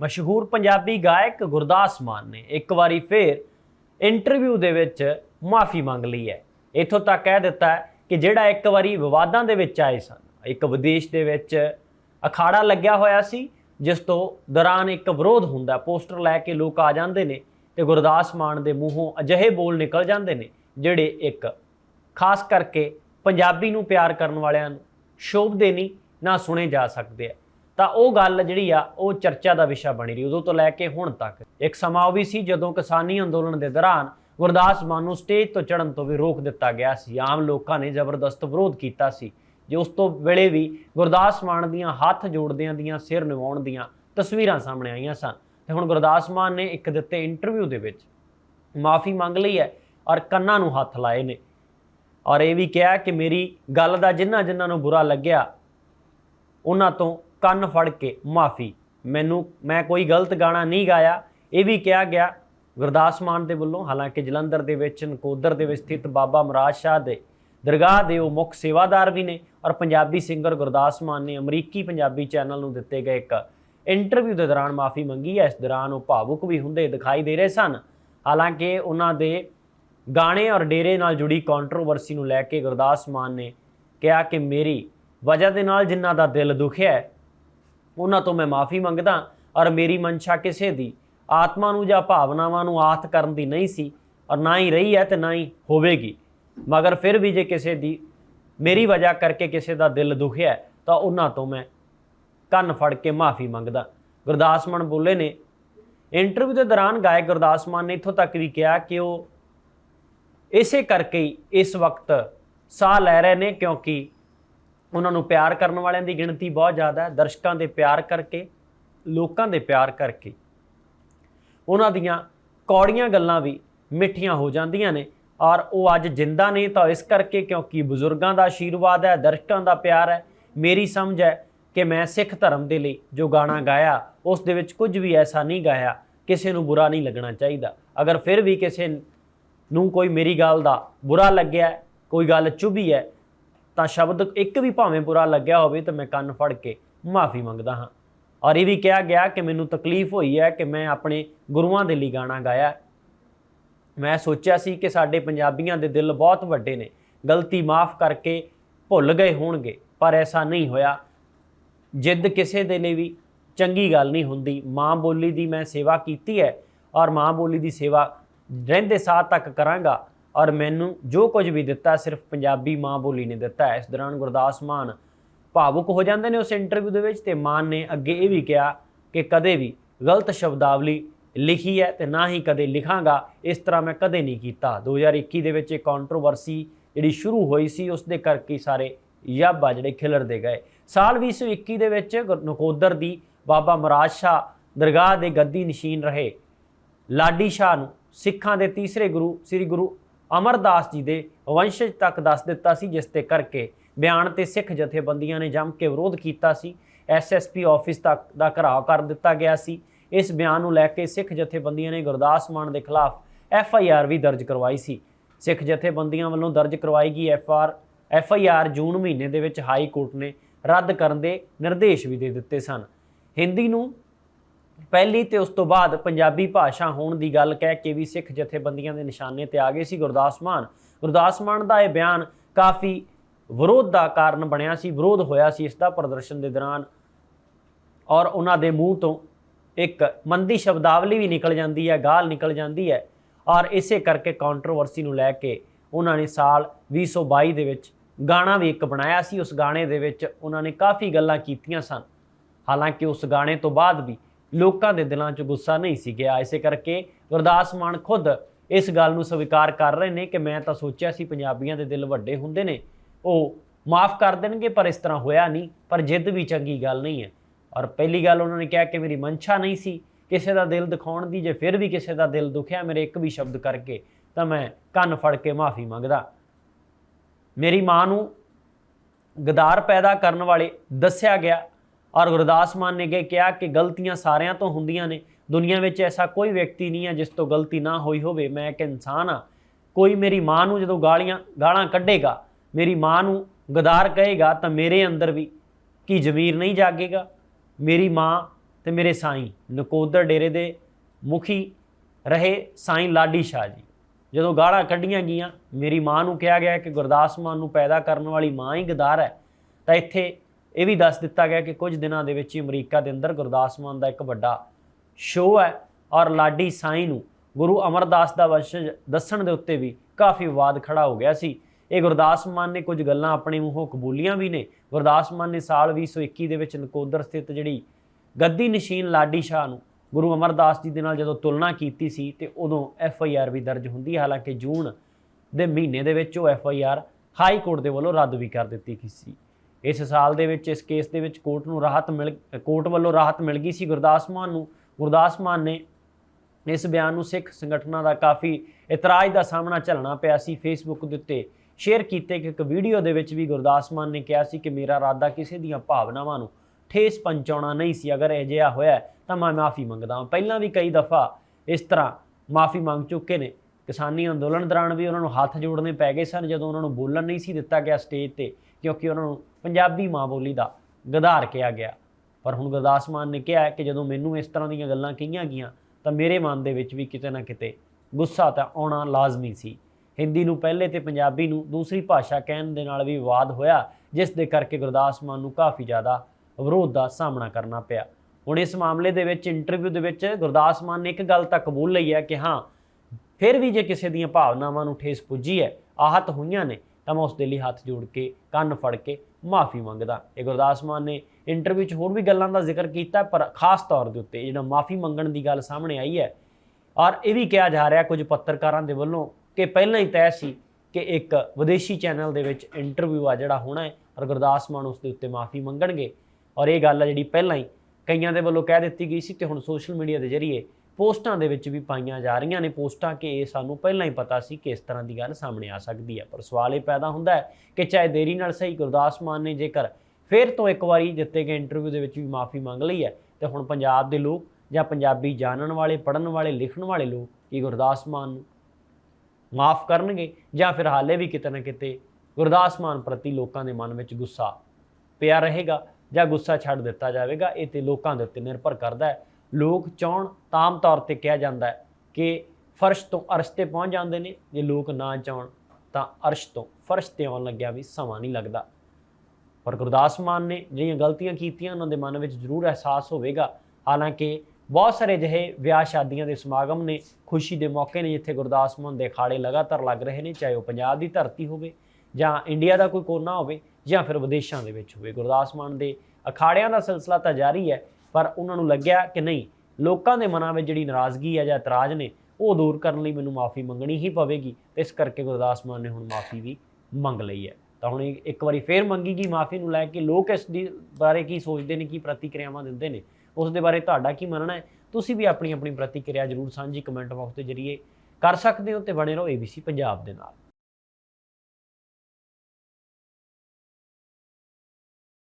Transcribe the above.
ਮਸ਼ਹੂਰ ਪੰਜਾਬੀ ਗਾਇਕ ਗੁਰਦਾਸ ਮਾਨ ਨੇ ਇੱਕ ਵਾਰੀ ਫੇਰ ਇੰਟਰਵਿਊ ਦੇ ਵਿੱਚ ਮਾਫੀ ਮੰਗ ਲਈ ਹੈ। ਇਥੋਂ ਤੱਕ ਕਹਿ ਦਿੱਤਾ ਕਿ ਜਿਹੜਾ ਇੱਕ ਵਾਰੀ ਵਿਵਾਦਾਂ ਦੇ ਵਿੱਚ ਆਏ ਸਨ, ਇੱਕ ਵਿਦੇਸ਼ ਦੇ ਵਿੱਚ ਅਖਾੜਾ ਲੱਗਿਆ ਹੋਇਆ ਸੀ, ਜਿਸ ਤੋਂ ਦੌਰਾਨ ਇੱਕ ਵਿਰੋਧ ਹੁੰਦਾ ਪੋਸਟਰ ਲੈ ਕੇ ਲੋਕ ਆ ਜਾਂਦੇ ਨੇ ਤੇ ਗੁਰਦਾਸ ਮਾਨ ਦੇ ਮੂੰਹੋਂ ਅਜਿਹੇ ਬੋਲ ਨਿਕਲ ਜਾਂਦੇ ਨੇ ਜਿਹੜੇ ਇੱਕ ਖਾਸ ਕਰਕੇ ਪੰਜਾਬੀ ਨੂੰ ਪਿਆਰ ਕਰਨ ਵਾਲਿਆਂ ਨੂੰ ਸ਼ੋਭਦੇ ਨਹੀਂ, ਨਾ ਸੁਣੇ ਜਾ ਸਕਦੇ ਆ। ਤਾਂ ਉਹ ਗੱਲ ਜਿਹੜੀ ਆ, ਉਹ ਚਰਚਾ ਦਾ ਵਿਸ਼ਾ ਬਣੀ ਰਹੀ, ਉਦੋਂ ਤੋਂ ਲੈ ਕੇ ਹੁਣ ਤੱਕ। ਇੱਕ ਸਮਾਂ ਉਹ ਵੀ ਸੀ ਜਦੋਂ ਕਿਸਾਨੀ ਅੰਦੋਲਨ ਦੇ ਦੌਰਾਨ ਗੁਰਦਾਸ ਮਾਨ ਨੂੰ ਸਟੇਜ ਤੋਂ ਚੜ੍ਹਨ ਤੋਂ ਵੀ ਰੋਕ ਦਿੱਤਾ ਗਿਆ ਸੀ। ਆਮ ਲੋਕਾਂ ਨੇ ਜ਼ਬਰਦਸਤ ਵਿਰੋਧ ਕੀਤਾ ਸੀ ਜੇ ਉਸ ਤੋਂ ਵੇਲੇ ਵੀ ਗੁਰਦਾਸ ਮਾਨ ਦੀਆਂ ਹੱਥ ਜੋੜਦਿਆਂ ਦੀਆਂ, ਸਿਰ ਨਿਵਾਉਣ ਦੀਆਂ ਤਸਵੀਰਾਂ ਸਾਹਮਣੇ ਆਈਆਂ ਸਨ, ਤੇ ਹੁਣ ਗੁਰਦਾਸ ਮਾਨ ਨੇ ਇੱਕ ਦਿੱਤੇ ਇੰਟਰਵਿਊ ਦੇ ਵਿੱਚ ਮਾਫੀ ਮੰਗ ਲਈ ਹੈ ਔਰ ਕੰਨਾਂ ਨੂੰ ਹੱਥ ਲਾਏ ਨੇ। ਔਰ ਇਹ ਵੀ ਕਿਹਾ ਕਿ ਮੇਰੀ ਗੱਲ ਦਾ ਜਿੰਨਾ ਜਿੰਨਾਂ ਨੂੰ ਬੁਰਾ ਲੱਗਿਆ, ਉਹਨਾਂ ਤੋਂ ਕੰਨ ਫੜ ਕੇ, ਮਾਫੀ। ਮੈਨੂੰ, ਮੈਂ ਕੋਈ ਗਲਤ ਗਾਣਾ ਨਹੀਂ ਗਾਇਆ। ਇਹ ਵੀ ਕਿਹਾ ਗਿਆ ਗੁਰਦਾਸ ਮਾਨ ਦੇ ਵੱਲੋਂ, ਹਾਲਾਂਕਿ ਜਲੰਧਰ ਦੇ ਵਿੱਚ, ਨਕੋਦਰ ਦੇ ਵਿੱਚ ਸਥਿਤ ਬਾਬਾ ਮਰਾਜ ਸ਼ਾਹ ਦੇ ਦਰਗਾਹ ਦੇ ਉਹ ਮੁੱਖ ਸੇਵਾਦਾਰ ਵੀ ਨੇ ਔਰ ਪੰਜਾਬੀ ਸਿੰਗਰ ਗੁਰਦਾਸ ਮਾਨ ਨੇ ਅਮਰੀਕੀ ਪੰਜਾਬੀ ਚੈਨਲ ਨੂੰ ਦਿੱਤੇ ਗਏ ਇੱਕ ਇੰਟਰਵਿਊ ਦੇ ਦੌਰਾਨ ਮਾਫੀ ਮੰਗੀ ਹੈ। ਇਸ ਦੌਰਾਨ ਉਹ ਭਾਵੁਕ ਵੀ ਹੁੰਦੇ ਦਿਖਾਈ ਦੇ ਰਹੇ ਸਨ। ਹਾਲਾਂਕਿ ਉਹਨਾਂ ਦੇ ਗਾਣੇ ਔਰ ਡੇਰੇ ਨਾਲ ਜੁੜੀ ਕੰਟਰੋਵਰਸੀ ਨੂੰ ਲੈ ਕੇ ਗੁਰਦਾਸ ਮਾਨ ਨੇ ਕਿਹਾ ਕਿ ਮੇਰੀ ਵਜ੍ਹਾ ਦੇ ਨਾਲ ਜਿਨ੍ਹਾਂ ਦਾ ਦਿਲ ਦੁਖਿਆ ਉਹਨਾਂ ਤੋਂ ਮੈਂ ਮਾਫੀ ਮੰਗਦਾ ਔਰ ਮੇਰੀ ਮਨਸ਼ਾ ਕਿਸੇ ਦੀ ਆਤਮਾ ਨੂੰ ਜਾਂ ਭਾਵਨਾਵਾਂ ਨੂੰ ਆਹਤ ਕਰਨ ਦੀ ਨਹੀਂ ਸੀ ਔਰ ਨਾ ਹੀ ਰਹੀ ਹੈ ਤੇ ਨਾ ਹੀ ਹੋਵੇਗੀ। ਮਗਰ ਫਿਰ ਵੀ ਜੇ ਕਿਸੇ ਦੀ ਮੇਰੀ ਵਜ੍ਹਾ ਕਰਕੇ ਕਿਸੇ ਦਾ ਦਿਲ ਦੁਖਿਆ ਤਾਂ ਉਹਨਾਂ ਤੋਂ ਮੈਂ ਕੰਨ ਫੜ ਕੇ ਮਾਫੀ ਮੰਗਦਾ। ਗੁਰਦਾਸ ਮਾਨ ਬੋਲੇ ਨੇ ਇੰਟਰਵਿਊ ਦੇ ਦੌਰਾਨ ਗਾਇਕ ਗੁਰਦਾਸ ਮਾਨ ਨੇ ਇੱਥੋਂ ਤੱਕ ਵੀ ਕਿਹਾ ਕਿ ਉਹ ਇਸੇ ਕਰਕੇ ਹੀ ਇਸ ਵਕਤ ਸਾਹ ਲੈ ਰਹੇ ਨੇ ਕਿਉਂਕਿ ਉਹਨਾਂ ਨੂੰ ਪਿਆਰ ਕਰਨ ਵਾਲਿਆਂ ਦੀ ਗਿਣਤੀ ਬਹੁਤ ਜ਼ਿਆਦਾ ਹੈ, ਦਰਸ਼ਕਾਂ ਦੇ ਪਿਆਰ ਕਰਕੇ, ਲੋਕਾਂ ਦੇ ਪਿਆਰ ਕਰਕੇ। ਉਹਨਾਂ ਦੀਆਂ ਕੌੜੀਆਂ ਗੱਲਾਂ ਵੀ ਮਿੱਠੀਆਂ ਹੋ ਜਾਂਦੀਆਂ ਨੇ। ਔਰ ਉਹ ਅੱਜ ਜਿੰਦਾ ਨੇ ਤਾਂ ਇਸ ਕਰਕੇ ਕਿਉਂਕਿ ਬਜ਼ੁਰਗਾਂ ਦਾ ਆਸ਼ੀਰਵਾਦ ਹੈ, ਦਰਸ਼ਕਾਂ ਦਾ ਪਿਆਰ ਹੈ। ਮੇਰੀ ਸਮਝ ਹੈ ਕਿ ਮੈਂ ਸਿੱਖ ਧਰਮ ਦੇ ਲਈ ਜੋ ਗਾਣਾ ਗਾਇਆ, ਉਸ ਦੇ ਵਿੱਚ ਕੁਝ ਵੀ ਐਸਾ ਨਹੀਂ ਗਾਇਆ, ਕਿਸੇ ਨੂੰ ਬੁਰਾ ਨਹੀਂ ਲੱਗਣਾ ਚਾਹੀਦਾ। ਅਗਰ ਫਿਰ ਵੀ ਕਿਸੇ ਨੂੰ ਕੋਈ ਮੇਰੀ ਗੱਲ ਦਾ ਬੁਰਾ ਲੱਗਿਆ, ਕੋਈ ਗੱਲ ਚੁਭੀ ਹੈ ਤਾਂ ਸ਼ਬਦ ਇੱਕ ਵੀ ਭਾਵੇਂ ਬੁਰਾ ਲੱਗਿਆ ਹੋਵੇ ਤਾਂ ਮੈਂ ਕੰਨ ਫੜ ਕੇ ਮਾਫੀ ਮੰਗਦਾ ਹਾਂ। ਔਰ ਇਹ ਵੀ ਕਿਹਾ ਗਿਆ ਕਿ ਮੈਨੂੰ ਤਕਲੀਫ ਹੋਈ ਹੈ ਕਿ ਮੈਂ ਆਪਣੇ ਗੁਰੂਆਂ ਦੇ ਲਈ ਗਾਣਾ ਗਾਇਆ। ਮੈਂ ਸੋਚਿਆ ਸੀ ਕਿ ਸਾਡੇ ਪੰਜਾਬੀਆਂ ਦੇ ਦਿਲ ਬਹੁਤ ਵੱਡੇ ਨੇ। ਗਲਤੀ ਮਾਫ ਕਰਕੇ ਭੁੱਲ ਗਏ ਹੋਣਗੇ, ਪਰ ਐਸਾ ਨਹੀਂ ਹੋਇਆ। ਜਿੱਦ ਕਿਸੇ ਦੇ ਲਈ ਵੀ ਚੰਗੀ ਗੱਲ ਨਹੀਂ ਹੁੰਦੀ। ਮਾਂ ਬੋਲੀ ਦੀ ਮੈਂ ਸੇਵਾ ਕੀਤੀ ਹੈ ਔਰ ਮਾਂ ਬੋਲੀ ਦੀ ਸੇਵਾ ਰਹਿੰਦੇ ਸਾਹ ਤੱਕ ਕਰਾਂਗਾ। ਔਰ ਮੈਨੂੰ ਜੋ ਕੁਝ ਵੀ ਦਿੱਤਾ, ਸਿਰਫ ਪੰਜਾਬੀ ਮਾਂ ਬੋਲੀ ਨੇ ਦਿੱਤਾ ਇਸ ਦੌਰਾਨ ਗੁਰਦਾਸ ਮਾਨ ਭਾਵੁਕ ਹੋ ਜਾਂਦੇ ਨੇ ਉਸ ਇੰਟਰਵਿਊ ਦੇ ਵਿੱਚ ਤੇ ਮਾਨ ਨੇ ਅੱਗੇ ਇਹ ਵੀ ਕਿਹਾ ਕਿ ਕਦੇ ਵੀ ਗਲਤ ਸ਼ਬਦਾਵਲੀ ਲਿਖੀ ਹੈ ਤੇ ਨਾ ਹੀ ਕਦੇ ਲਿਖਾਂਗਾ। ਇਸ ਤਰ੍ਹਾਂ ਮੈਂ ਕਦੇ ਨਹੀਂ ਕੀਤਾ। 2021 ਦੇ ਵਿੱਚ ਇਹ ਕੰਟਰੋਵਰਸੀ ਜਿਹੜੀ ਸ਼ੁਰੂ ਹੋਈ ਸੀ, ਉਸ ਦੇ ਕਰਕੇ ਸਾਰੇ ਯਾਬਾ ਜਿਹੜੇ ਖਿਲਰਦੇ ਗਏ। ਸਾਲ 2021 ਦੇ ਵਿੱਚ ਗੁਰ- ਨਕੋਦਰ ਦੀ ਬਾਬਾ ਮਰਾਜ ਸ਼ਾਹ ਦਰਗਾਹ ਦੇ ਗੱਦੀ ਨਸ਼ੀਨ ਰਹੇ। ਲਾਡੀ ਸ਼ਾਹ ਨੂੰ ਸਿੱਖਾਂ ਦੇ ਤੀਸਰੇ ਗੁਰੂ, ਸ੍ਰੀ ਗੁਰੂ ਅਮਰਦਾਸ ਜੀ ਦੇ ਵੰਸ਼ਜ ਤੱਕ ਦੱਸ ਦਿੱਤਾ ਸੀ, ਜਿਸ ਤੇ ਕਰਕੇ ਬਿਆਨ ਤੇ ਸਿੱਖ ਜਥੇਬੰਦੀਆਂ ਨੇ ਜੰਮ ਕੇ ਵਿਰੋਧ ਕੀਤਾ ਸੀ। ਐਸਐਸਪੀ ਆਫਿਸ ਤੱਕ ਦਾ ਘਰਾਓ ਕਰ ਦਿੱਤਾ ਗਿਆ ਸੀ। ਇਸ ਬਿਆਨ ਨੂੰ ਲੈ ਕੇ ਸਿੱਖ ਜਥੇਬੰਦੀਆਂ ਨੇ ਗੁਰਦਾਸ ਮਾਨ ਦੇ ਖਿਲਾਫ ਐਫ ਆਈ ਆਰ ਵੀ ਦਰਜ ਕਰਵਾਈ ਸੀ। ਸਿੱਖ ਜਥੇਬੰਦੀਆਂ ਵੱਲੋਂ ਦਰਜ ਕਰਵਾਈ ਗਈ F R, F I R ਜੂਨ ਮਹੀਨੇ ਦੇ ਵਿੱਚ ਹਾਈ ਕੋਰਟ ਨੇ ਰੱਦ ਕਰਨ ਦੇ ਨਿਰਦੇਸ਼ ਵੀ ਦੇ ਦਿੱਤੇ ਸਨ। ਹਿੰਦੀ ਨੂੰ ਪਹਿਲੀ ਤੇ ਉਸ ਤੋਂ ਬਾਅਦ ਪੰਜਾਬੀ ਭਾਸ਼ਾ ਹੋਣ ਦੀ ਗੱਲ ਕਹਿ ਕੇ ਵੀ ਸਿੱਖ ਜਥੇਬੰਦੀਆਂ ਦੇ ਨਿਸ਼ਾਨੇ ਤੇ ਆ ਗਏ ਸੀ ਗੁਰਦਾਸ ਮਾਨ। ਗੁਰਦਾਸ ਮਾਨ ਦਾ ਇਹ ਬਿਆਨ ਕਾਫੀ ਵਿਰੋਧ ਦਾ ਕਾਰਨ ਬਣਿਆ ਸੀ, ਵਿਰੋਧ ਹੋਇਆ ਸੀ ਇਸ ਦਾ ਪ੍ਰਦਰਸ਼ਨ ਦੇ ਦੌਰਾਨ। ਔਰ ਉਹਨਾਂ ਦੇ ਮੂੰਹ ਤੋਂ ਇੱਕ ਮੰਦੀ ਸ਼ਬਦਾਵਲੀ ਵੀ ਨਿਕਲ ਜਾਂਦੀ ਹੈ, ਗਾਲ ਨਿਕਲ ਜਾਂਦੀ ਹੈ। ਔਰ ਇਸੇ ਕਰਕੇ ਕੰਟਰੋਵਰਸੀ ਨੂੰ ਲੈ ਕੇ ਉਹਨਾਂ ਨੇ ਸਾਲ 2022 ਦੇ ਵਿੱਚ ਗਾਣਾ ਵੀ ਇੱਕ ਬਣਾਇਆ ਸੀ। ਉਸ ਗਾਣੇ ਦੇ ਵਿੱਚ ਉਹਨਾਂ ਨੇ ਕਾਫੀ ਗੱਲਾਂ ਕੀਤੀਆਂ ਸਨ। ਹਾਲਾਂਕਿ ਉਸ ਗਾਣੇ ਤੋਂ ਬਾਅਦ ਵੀ ਲੋਕਾਂ ਦੇ ਦਿਲਾਂ 'ਚ ਗੁੱਸਾ ਨਹੀਂ ਸੀ ਗਿਆ। ਇਸੇ ਕਰਕੇ ਗੁਰਦਾਸ ਮਾਨ ਖੁਦ ਇਸ ਗੱਲ ਨੂੰ ਸਵੀਕਾਰ ਕਰ ਰਹੇ ਨੇ ਕਿ ਮੈਂ ਤਾਂ ਸੋਚਿਆ ਸੀ ਪੰਜਾਬੀਆਂ ਦੇ ਦਿਲ ਵੱਡੇ ਹੁੰਦੇ ਨੇ। ਉਹ ਮਾਫ ਕਰ ਦੇਣਗੇ, ਪਰ ਇਸ ਤਰ੍ਹਾਂ ਹੋਇਆ ਨਹੀਂ, ਪਰ ਜਿੱਦ ਵੀ ਚੰਗੀ ਗੱਲ ਨਹੀਂ ਹੈ। ਔਰ ਪਹਿਲੀ ਗੱਲ ਉਹਨਾਂ ਨੇ ਕਿਹਾ ਕਿ ਮੇਰੀ ਮਨਸ਼ਾ ਨਹੀਂ ਸੀ, ਕਿਸੇ ਦਾ ਦਿਲ ਦਿਖਾਉਣ ਦੀ, ਜੇ ਫਿਰ ਵੀ ਕਿਸੇ ਦਾ ਦਿਲ ਦੁਖਿਆ ਮੇਰੇ ਇੱਕ ਵੀ ਸ਼ਬਦ ਕਰਕੇ, ਤਾਂ ਮੈਂ ਕੰਨ ਫੜ ਕੇ ਮਾਫੀ ਮੰਗਦਾ। ਮੇਰੀ ਮਾਂ ਨੂੰ ਗਦਾਰ ਪੈਦਾ ਕਰਨ ਵਾਲੇ ਦੱਸਿਆ ਗਿਆ ਔਰ ਗੁਰਦਾਸ ਮਾਨ ਨੇ ਅੱਗੇ ਕਿਹਾ ਕਿ ਗਲਤੀਆਂ ਸਾਰਿਆਂ ਤੋਂ ਹੁੰਦੀਆਂ ਨੇ। ਦੁਨੀਆ ਵਿੱਚ ਐਸਾ ਕੋਈ ਵਿਅਕਤੀ ਨਹੀਂ ਹੈ ਜਿਸ ਤੋਂ ਗਲਤੀ ਨਾ ਹੋਈ ਹੋਵੇ। ਮੈਂ ਇੱਕ ਇਨਸਾਨ ਆ ਕੋਈ ਮੇਰੀ ਮਾਂ ਨੂੰ ਜਦੋਂ ਗਾਲੀਆਂ ਗਾਲਾਂ ਕੱਢੇਗਾ, ਮੇਰੀ ਮਾਂ ਨੂੰ ਗਦਾਰ ਕਹੇਗਾ ਤਾਂ ਮੇਰੇ ਅੰਦਰ ਵੀ ਕੀ ਜ਼ਮੀਰ ਨਹੀਂ ਜਾਗੇਗਾ। ਮੇਰੀ ਮਾਂ ਤੇ ਮੇਰੇ ਸਾਈਂ ਨਕੋਦਰ ਡੇਰੇ ਦੇ ਮੁਖੀ ਰਹੇ ਸਾਈਂ ਲਾਡੀ ਸ਼ਾਹ ਜੀ। ਜਦੋਂ ਗਾਲਾਂ ਕੱਢੀਆਂ ਗਈਆਂ, ਮੇਰੀ ਮਾਂ ਨੂੰ ਕਿਹਾ ਗਿਆ ਕਿ ਗੁਰਦਾਸ ਮਾਨ ਨੂੰ ਪੈਦਾ ਕਰਨ ਵਾਲੀ ਮਾਂ ਹੀ ਗਦਾਰ ਹੈ। ਤਾਂ ਇੱਥੇ ਇਹ ਵੀ ਦੱਸ ਦਿੱਤਾ ਗਿਆ ਕਿ ਕੁਝ ਦਿਨਾਂ ਦੇ ਵਿੱਚ ਹੀ ਅਮਰੀਕਾ ਦੇ ਅੰਦਰ ਗੁਰਦਾਸ ਮਾਨ ਦਾ ਇੱਕ ਵੱਡਾ ਸ਼ੋਅ ਹੈ ਔਰ ਲਾਡੀ ਸਾਈਂ ਨੂੰ ਗੁਰੂ ਅਮਰਦਾਸ ਦਾ ਵੰਸ਼ਜ ਦੱਸਣ ਦੇ ਉੱਤੇ ਵੀ ਕਾਫੀ ਵਿਵਾਦ ਖੜਾ ਹੋ ਗਿਆ ਸੀ। ਇਹ ਗੁਰਦਾਸ ਮਾਨ ਨੇ ਕੁਝ ਗੱਲਾਂ ਆਪਣੇ ਮੂੰਹੋਂ ਕਬੂਲੀਆਂ ਵੀ ਨੇ। ਗੁਰਦਾਸ ਮਾਨ ਨੇ ਸਾਲ 2021 ਦੇ ਵਿੱਚ ਨਕੋਦਰ ਸਥਿਤ ਜਿਹੜੀ ਗੱਦੀ ਨਸ਼ੀਨ ਲਾਡੀ ਸ਼ਾਹ ਨੂੰ ਗੁਰੂ ਅਮਰਦਾਸ ਜੀ ਦੇ ਨਾਲ ਜਦੋਂ ਤੁਲਨਾ ਕੀਤੀ ਸੀ ਤੇ ਉਦੋਂ ਐਫ ਆਈ ਆਰ ਵੀ ਦਰਜ ਹੁੰਦੀ ਹਾਲਾਂਕਿ ਜੂਨ ਦੇ ਮਹੀਨੇ ਦੇ ਵਿੱਚ ਉਹ F I R high court ਦੇ ਵੱਲੋਂ ਰੱਦ ਵੀ ਕਰ ਦਿੱਤੀ ਗਈ ਸੀ। ਇਸ ਸਾਲ ਦੇ ਵਿੱਚ, ਇਸ ਕੇਸ ਦੇ ਵਿੱਚ ਕੋਰਟ ਨੂੰ ਰਾਹਤ ਮਿਲ, ਕੋਰਟ ਵੱਲੋਂ ਰਾਹਤ ਮਿਲ ਗਈ ਸੀ। ਗੁਰਦਾਸ ਮਾਨ ਨੂੰ, ਗੁਰਦਾਸ ਮਾਨ ਨੇ ਇਸ ਬਿਆਨ ਨੂੰ ਸਿੱਖ ਸੰਗਠਨਾਂ ਦਾ ਕਾਫੀ ਇਤਰਾਜ਼ ਦਾ ਸਾਹਮਣਾ ਝੱਲਣਾ ਪਿਆ ਸੀ ਫੇਸਬੁੱਕ ਦੇ ਉੱਤੇ ਸ਼ੇਅਰ ਕੀਤੇ ਕਿ ਇੱਕ ਵੀਡੀਓ ਦੇ ਵਿੱਚ ਵੀ ਗੁਰਦਾਸ ਮਾਨ ਨੇ ਕਿਹਾ ਸੀ ਕਿ ਮੇਰਾ ਇਰਾਦਾ ਕਿਸੇ ਦੀਆਂ ਭਾਵਨਾਵਾਂ ਨੂੰ ਠੇਸ ਪਹੁੰਚਾਉਣਾ ਨਹੀਂ ਸੀ। ਅਗਰ ਇਹ ਜਿਹਾ ਹੋਇਆ ਤਾਂ ਮੈਂ ਮਾਫੀ ਮੰਗਦਾ ਹਾਂ। ਪਹਿਲਾਂ ਵੀ ਕਈ ਦਫਾ ਇਸ ਤਰ੍ਹਾਂ ਮਾਫੀ ਮੰਗ ਚੁੱਕੇ ਨੇ। ਕਿਸਾਨੀ ਅੰਦੋਲਨ ਦੌਰਾਨ ਵੀ ਉਹਨਾਂ ਨੂੰ ਹੱਥ ਜੋੜਨੇ ਪੈ ਗਏ ਸਨ। ਜਦੋਂ ਉਹਨਾਂ ਨੂੰ ਬੋਲਣ ਨਹੀਂ ਸੀ ਦਿੱਤਾ ਗਿਆ ਸਟੇਜ ਤੇ, ਕਿਉਂਕਿ ਉਹਨਾਂ ਨੂੰ ਪੰਜਾਬੀ ਮਾਂ ਬੋਲੀ ਦਾ ਗਧਾਰ ਕਿਹਾ ਗਿਆ। ਪਰ ਹੁਣ ਗੁਰਦਾਸ ਮਾਨ ਨੇ ਕਿਹਾ ਕਿ ਜਦੋਂ ਮੈਨੂੰ ਇਸ ਤਰ੍ਹਾਂ ਦੀਆਂ ਗੱਲਾਂ ਕਹੀਆਂ ਗਈਆਂ, ਤਾਂ ਮੇਰੇ ਮਨ ਦੇ ਵਿੱਚ ਵੀ ਕਿਤੇ ਨਾ ਕਿਤੇ ਗੁੱਸਾ ਤਾਂ ਆਉਣਾ ਲਾਜ਼ਮੀ ਸੀ। ਹਿੰਦੀ ਨੂੰ ਪਹਿਲੇ ਤੇ ਪੰਜਾਬੀ ਨੂੰ ਦੂਸਰੀ ਭਾਸ਼ਾ ਕਹਿਣ ਦੇ ਨਾਲ ਵੀ ਵਿਵਾਦ ਹੋਇਆ, ਜਿਸ ਦੇ ਕਰਕੇ ਗੁਰਦਾਸ ਮਾਨ ਨੂੰ ਕਾਫੀ ਜ਼ਿਆਦਾ ਵਿਰੋਧ ਦਾ ਸਾਹਮਣਾ ਕਰਨਾ ਪਿਆ। ਹੁਣ ਇਸ ਮਾਮਲੇ ਦੇ ਵਿੱਚ ਇੰਟਰਵਿਊ ਦੇ ਵਿੱਚ ਗੁਰਦਾਸ ਮਾਨ ਨੇ ਇੱਕ ਗੱਲ ਤਾਂ ਕਬੂਲ ਲਈ ਹੈ ਕਿ ਹਾਂ, ਫਿਰ ਵੀ ਜੇ ਕਿਸੇ ਦੀਆਂ ਭਾਵਨਾਵਾਂ ਨੂੰ ਠੇਸ ਪੁੱਜੀ ਹੈ, ਆਹਤ ਹੋਈਆਂ ਨੇ, ਤਾਂ ਮੈਂ ਉਸ ਦੇ ਲਈ ਹੱਥ ਜੋੜ ਕੇ, ਕੰਨ ਫੜ ਕੇ ਮਾਫੀ ਮੰਗਦਾ। ਇਹ ਗੁਰਦਾਸ ਮਾਨ ਨੇ ਇੰਟਰਵਿਊ 'ਚ ਹੋਰ ਵੀ ਗੱਲਾਂ ਦਾ ਜ਼ਿਕਰ ਕੀਤਾ, ਪਰ ਖਾਸ ਤੌਰ ਦੇ ਉੱਤੇ ਜਿਹੜਾ ਮਾਫੀ ਮੰਗਣ ਦੀ ਗੱਲ ਸਾਹਮਣੇ ਆਈ ਹੈ, ਔਰ ਇਹ ਵੀ ਕਿਹਾ ਜਾ ਰਿਹਾ ਕੁਝ ਪੱਤਰਕਾਰਾਂ ਦੇ ਵੱਲੋਂ ਕਿ ਪਹਿਲਾਂ ਹੀ ਤੈਅ ਸੀ ਕਿ ਇੱਕ ਵਿਦੇਸ਼ੀ ਚੈਨਲ ਦੇ ਵਿੱਚ ਇੰਟਰਵਿਊ ਆ ਜਿਹੜਾ ਹੋਣਾ ਹੈ, ਔਰ ਗੁਰਦਾਸ ਮਾਨ ਉਸ ਦੇ ਉੱਤੇ ਮਾਫੀ ਮੰਗਣਗੇ। ਔਰ ਇਹ ਗੱਲ ਆ ਜਿਹੜੀ ਪਹਿਲਾਂ ਹੀ ਕਈਆਂ ਦੇ ਵੱਲੋਂ ਕਹਿ ਦਿੱਤੀ ਗਈ ਸੀ ਤੇ ਹੁਣ ਸੋਸ਼ਲ ਮੀਡੀਆ ਦੇ ਜ਼ਰੀਏ ਪੋਸਟਾਂ ਦੇ ਵਿੱਚ ਵੀ ਪਾਈਆਂ ਜਾ ਰਹੀਆਂ ਨੇ। ਪੋਸਟਾਂ ਕਿ ਇਹ ਸਾਨੂੰ ਪਹਿਲਾਂ ਹੀ ਪਤਾ ਸੀ ਕਿ ਇਸ ਤਰ੍ਹਾਂ ਦੀ ਗੱਲ ਸਾਹਮਣੇ ਆ ਸਕਦੀ ਹੈ। ਪਰ ਸਵਾਲ ਇਹ ਪੈਦਾ ਹੁੰਦਾ ਹੈ ਕਿ ਚਾਹੇ ਦੇਰੀ ਨਾਲ ਸਹੀ ਗੁਰਦਾਸ ਮਾਨ ਨੇ ਜੇਕਰ ਫਿਰ ਤੋਂ ਇੱਕ ਵਾਰੀ ਦਿੱਤੇ ਗਏ ਇੰਟਰਵਿਊ ਦੇ ਵਿੱਚ ਵੀ ਮਾਫੀ ਮੰਗ ਲਈ ਹੈ, ਤੇ ਹੁਣ ਪੰਜਾਬ ਦੇ ਲੋਕ ਜਾਂ ਪੰਜਾਬੀ ਜਾਣਨ ਵਾਲੇ, ਪੜ੍ਹਨ ਵਾਲੇ, ਲਿਖਣ ਵਾਲੇ ਲੋਕ ਕੀ ਗੁਰਦਾਸ ਮਾਨ ਨੂੰ ਮਾਫ ਕਰਨਗੇ ਜਾਂ ਫਿਰ ਹਾਲੇ ਵੀ ਕਿਤੇ ਨਾ ਕਿਤੇ ਗੁਰਦਾਸ ਮਾਨ ਪ੍ਰਤੀ ਲੋਕਾਂ ਦੇ ਮਨ ਵਿੱਚ ਗੁੱਸਾ ਪਿਆ ਰਹੇਗਾ ਜਾਂ ਗੁੱਸਾ ਛੱਡ ਦਿੱਤਾ ਜਾਵੇਗਾ। ਇਹ ਤੇ ਲੋਕਾਂ ਦੇ ਉੱਤੇ ਨਿਰਭਰ ਕਰਦਾ ਹੈ। ਲੋਕ ਚਾਹਣ ਤਾਂ ਆਮ ਤੌਰ ਤੇ ਕਿਹਾ ਜਾਂਦਾ ਹੈ ਕਿ ਫਰਸ਼ ਤੋਂ ਅਰਸ਼ ਤੇ ਪਹੁੰਚ ਜਾਂਦੇ ਨੇ। ਜੇ ਲੋਕ ਨਾ ਚਾਹਣ ਤਾਂ ਅਰਸ਼ ਤੋਂ ਫਰਸ਼ ਤੇ ਆਉਣ ਲੱਗਿਆ ਵੀ ਸਮਾਂ ਨਹੀਂ ਲੱਗਦਾ। ਪਰ ਗੁਰਦਾਸ ਮਾਨ ਨੇ ਜਿਹੜੀਆਂ ਗਲਤੀਆਂ ਕੀਤੀਆਂ, ਉਹਨਾਂ ਦੇ ਮਨ ਵਿੱਚ ਜ਼ਰੂਰ ਅਹਿਸਾਸ ਹੋਵੇਗਾ। ਹਾਲਾਂਕਿ ਬਹੁਤ ਸਾਰੇ ਅਜਿਹੇ ਵਿਆਹ ਸ਼ਾਦੀਆਂ ਦੇ ਸਮਾਗਮ ਨੇ, ਖੁਸ਼ੀ ਦੇ ਮੌਕੇ ਨੇ ਜਿੱਥੇ ਗੁਰਦਾਸ ਮਾਨ ਦੇ ਅਖਾੜੇ ਲਗਾਤਾਰ ਲੱਗ ਰਹੇ ਨੇ, ਚਾਹੇ ਉਹ ਪੰਜਾਬ ਦੀ ਧਰਤੀ ਹੋਵੇ ਜਾਂ ਇੰਡੀਆ ਦਾ ਕੋਈ ਕੋਨਾ ਹੋਵੇ ਜਾਂ ਫਿਰ ਵਿਦੇਸ਼ਾਂ ਦੇ ਵਿੱਚ ਹੋਵੇ। ਗੁਰਦਾਸ ਮਾਨ ਦੇ ਅਖਾੜਿਆਂ ਦਾ ਸਿਲਸਿਲਾ ਤਾਂ ਜਾਰੀ ਹੈ। ਪਰ ਉਹਨਾਂ ਨੂੰ ਲੱਗਿਆ ਕਿ ਨਹੀਂ, ਲੋਕਾਂ ਦੇ ਮਨਾਂ ਵਿੱਚ ਜਿਹੜੀ ਨਾਰਾਜ਼ਗੀ ਹੈ ਜਾਂ ਇਤਰਾਜ਼ ਨੇ, ਉਹ ਦੂਰ ਕਰਨ ਲਈ ਮੈਨੂੰ ਮਾਫੀ ਮੰਗਣੀ ਹੀ ਪਵੇਗੀ। ਤੇ ਇਸ ਕਰਕੇ ਗੁਰਦਾਸ ਮਾਨ ਨੇ ਹੁਣ ਮਾਫੀ ਵੀ ਮੰਗ ਲਈ ਹੈ। ਤਾਂ ਹੁਣ ਇੱਕ ਵਾਰੀ ਫੇਰ ਮੰਗੀ ਗਈ ਮਾਫੀ ਨੂੰ ਲੈ ਕੇ ਲੋਕ ਇਸ ਦੀ ਬਾਰੇ ਕੀ ਸੋਚਦੇ ਨੇ, ਕੀ ਪ੍ਰਤੀਕਿਰਿਆਵਾਂ ਦਿੰਦੇ ਨੇ, ਉਸ ਦੇ ਬਾਰੇ ਤੁਹਾਡਾ ਕੀ ਮੰਨਣਾ ਹੈ? ਤੁਸੀਂ ਵੀ ਆਪਣੀ ਆਪਣੀ ਪ੍ਰਤੀਕਿਰਿਆ ਜ਼ਰੂਰ ਸਾਂਝੀ ਕਮੈਂਟ ਬਾਕਸ ਦੇ ਜ਼ਰੀਏ ਕਰ ਸਕਦੇ ਹੋ ਤੇ ਬਣੇ ਰਹੋ ABC ਪੰਜਾਬ ਦੇ ਨਾਲ।